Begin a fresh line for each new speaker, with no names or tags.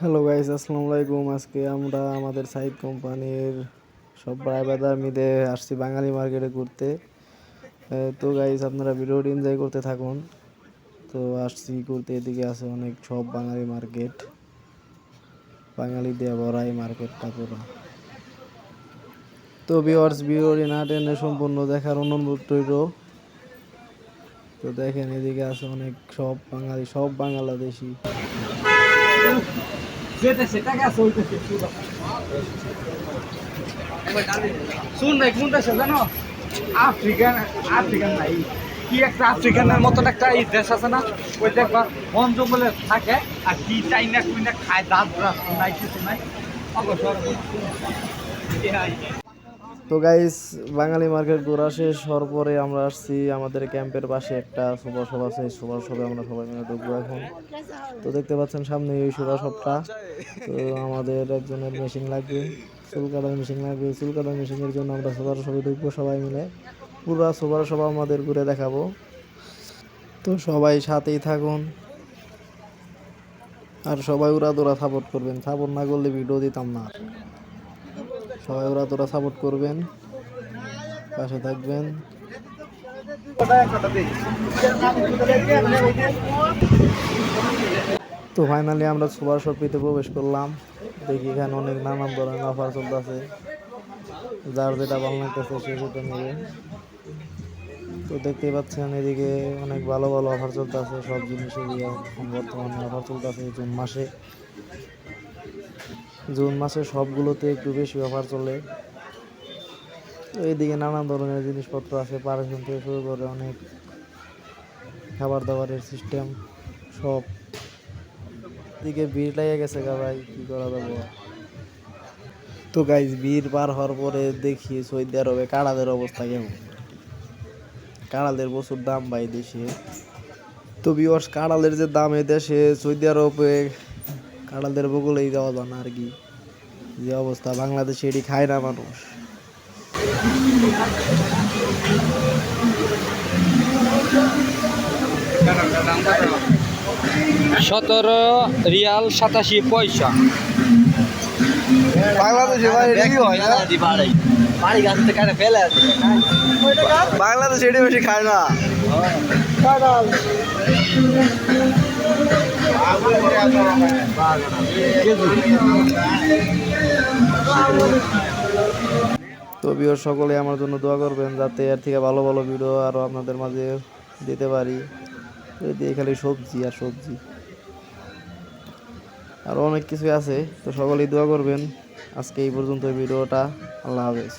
Hello guys আসসালামু আলাইকুম। আজকে আমরা আমাদের সাইড কোম্পানির সব ড্রাইভাররা মিলে আসছি বাঙালি মার্কেটে ঘুরতে। তো গাইস আপনারা ভিডিওটি এনজয় করতে থাকুন। তো আসছি ঘুরতে, এদিকে আছে অনেক সব বাঙালি মার্কেট বাঙালি দিয়ে ভরা এই মার্কেটটা পুরো। তো ভিওয়ার্স ভিডিওটি না টেনে সম্পূর্ণ দেখার অনুরোধ রইল। তো দেখেন, এদিকে আছে অনেক সব বাঙালি, সব বাংলাদেশি।
শুন ভাই, কোনটা সে জানো? আফ্রিকান আফ্রিকান নাই কি একটা আফ্রিকানের মতন একটা এই দেশ আছে না? ওই দেখবা বন জঙ্গলে থাকে আর কি চাই না কুই না খায় দাঁত নাই, কিছু নাই। অবসর।
তো গাইস বাঙালি মার্কেট ঘোরা শেষ হওয়ার পরে আমরা আসছি আমাদের ক্যাম্পের পাশে একটা সুপার শপ আছে। সুপার শপে আমরা সবাই মিলে ঢুকবো এখন। তো দেখতে পাচ্ছেন সামনে এই সুপার শপটা তো আমাদের একজনের মেশিন লাগবে চুল কাটার মেশিন লাগবে। চুল কাটার মেশিনের জন্য আমরা সুপার শপে ঢুকবো সবাই মিলে। পুরো সুপার শপ আমাদের ঘুরে দেখাবো। তো সবাই সাথেই থাকুন। আর সবাই ওরা দোরা সাপোর্ট করবেন। সাপোর্ট না করলে ভিডিও দিতাম না। সবাই ওরা তোরা সাপোর্ট করবেন। পাশে থাকবেন। তো ফাইনালি আমরা সুপার শপিতে প্রবেশ করলাম। দেখি এখানে অনেক নানান ধরনের অফার চলতেছে। যার যেটা ভালো লাগতেছে সে সেটা নেবে। তো দেখতেই পাচ্ছেন এদিকে অনেক ভালো ভালো অফার চলতেছে। সব জিনিসের বর্তমানে অফার চলতেছে জুন মাসে। জুন মাসে সবগুলোতে একটু বেশি অফার চলে। এইদিকে নানান ধরনের জিনিসপত্র আছে, পারেশন থেকে শুরু করে অনেক খাবার দাবারের সিস্টেম সব। দিকে ভিড় লেগে গেছে গা ভাই, কি করা যাবে? তো গাইজ ভিড় পার হওয়ার পরে দেখি সৌদি আরবে কাড়াদের অবস্থা কেমন? কাড়ালের প্রচুর দাম ভাই দেশে। তো বিওর্স কাড়ালের যে দাম এ দেশে সৌদি আরবে কাঁড়ালদের বগলেই যাওয়া যায় না আর কি। যে অবস্থা বাংলাদেশে এটি খায় না মানুষ।
সতেরো রিয়াল সাতাশি পয়সা।
বাংলাদেশে বাংলাদেশে এটি বেশি খায় না। তো বিয়র সকলে আমার জন্য দোয়া করবেন যাতে এর থেকে ভালো ভালো ভিডিও আরও আপনাদের মাঝে দিতে পারি। দিয়ে খালি সবজি আর সবজি। আরও অনেক কিছুই আছে, তো সকলেই দোয়া করবেন। আজকে এই পর্যন্ত ভিডিওটা। আল্লাহ হাফেজ।